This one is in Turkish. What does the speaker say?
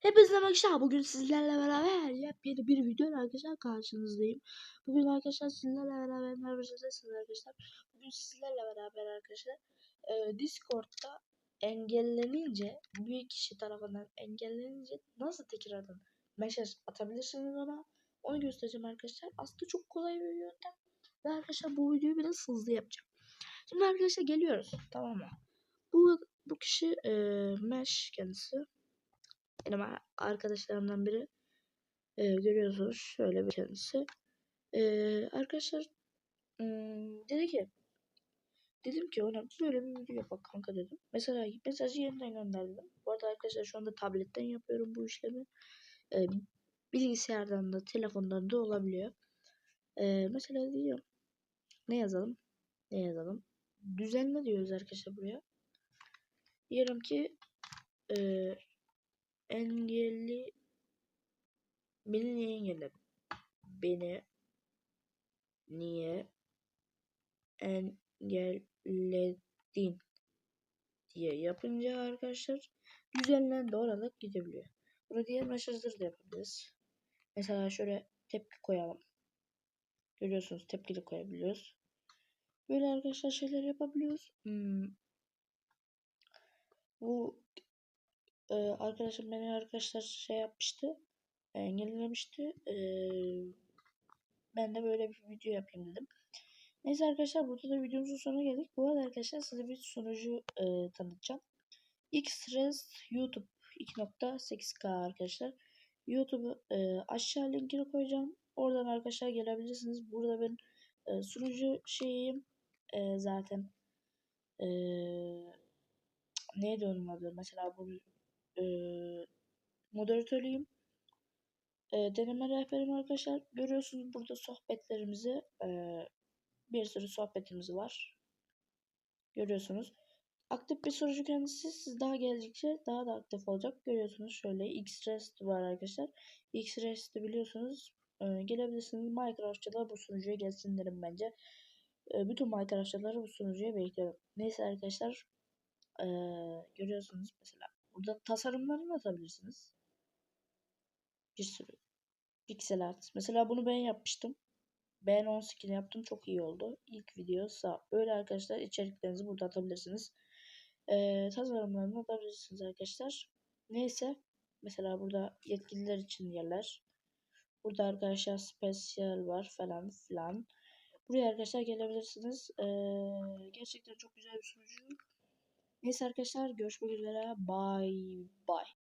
Hepinize arkadaşlar bugün sizlerle beraber yepyeni bir video arkadaşlar karşınızdayım. Bugün arkadaşlar sizlerle beraber yapacağız arkadaşlar? Bugün sizlerle beraber arkadaşlar e, Discord'da engellenince bir kişi tarafından engellenince nasıl tekrardan mesaj atabilirsiniz ona onu göstereceğim arkadaşlar. Aslında çok kolay bir yöntem ve arkadaşlar bu videoyu biraz hızlı yapacağım. Şimdi arkadaşlar geliyoruz tamam mı? Bu bu kişi e, Mesh kendisi benim arkadaşlarımdan biri e, görüyorsunuz şöyle bir kendisi. E, arkadaşlar ım, dedi ki dedim ki ona böyle bir video yapak kanka dedim. Mesela mesajı yeniden gönderdim. Bu arada arkadaşlar şu anda tabletten yapıyorum bu işlemi. E, bilgisayardan da telefondan da olabiliyor. E, mesela diyorum ne yazalım ne yazalım? Düzenle diyoruz arkadaşlar buraya. Diyelim ki e, engelli beni niye engelledin? Beni niye engelledin diye yapınca arkadaşlar düzenlendi olarak gidebiliyor. Bunu diğer mesajları da yapabiliriz. Mesela şöyle tepki koyalım. Görüyorsunuz tepkili koyabiliyoruz. Böyle arkadaşlar şeyler yapabiliyoruz. Hmm. Bu e, arkadaşım beni arkadaşlar şey yapmıştı. Engellemişti. E, ben de böyle bir video yapayım dedim. Neyse arkadaşlar burada da videomuzun sonuna geldik. Bu arada arkadaşlar size bir sunucu e, tanıtacağım. X-Res YouTube 2.8K arkadaşlar. YouTube'u e, aşağı linkini koyacağım. Oradan arkadaşlar gelebilirsiniz. Burada ben e, sunucu şeyim e, zaten e, neydi onun adı? Mesela bu e, moderatörüyüm. E, deneme rehberim arkadaşlar. Görüyorsunuz burada sohbetlerimizi e, bir sürü sohbetimiz var. Görüyorsunuz. Aktif bir sorucu kendisi siz daha geldikçe daha da aktif olacak. Görüyorsunuz şöyle X-Rest var arkadaşlar. X-Rest'i biliyorsunuz. E, gelebilirsiniz. Minecraftçılar bu sunucuya gelsin derim bence. E, bütün Minecraftçıları bu sunucuya bekliyorum. Neyse arkadaşlar. E, görüyorsunuz mesela. Burada tasarımlarını atabilirsiniz. Bir sürü. Pixel art. Mesela bunu ben yapmıştım. Ben 10 skin yaptım. Çok iyi oldu. İlk video sağ. Böyle arkadaşlar içeriklerinizi burada atabilirsiniz. Ee, tasarımlarını atabilirsiniz arkadaşlar. Neyse. Mesela burada yetkililer için yerler. Burada arkadaşlar spesiyel var falan filan. Buraya arkadaşlar gelebilirsiniz. Ee, gerçekten çok güzel bir sunucu. Neyse arkadaşlar görüşmek üzere. Bye bye.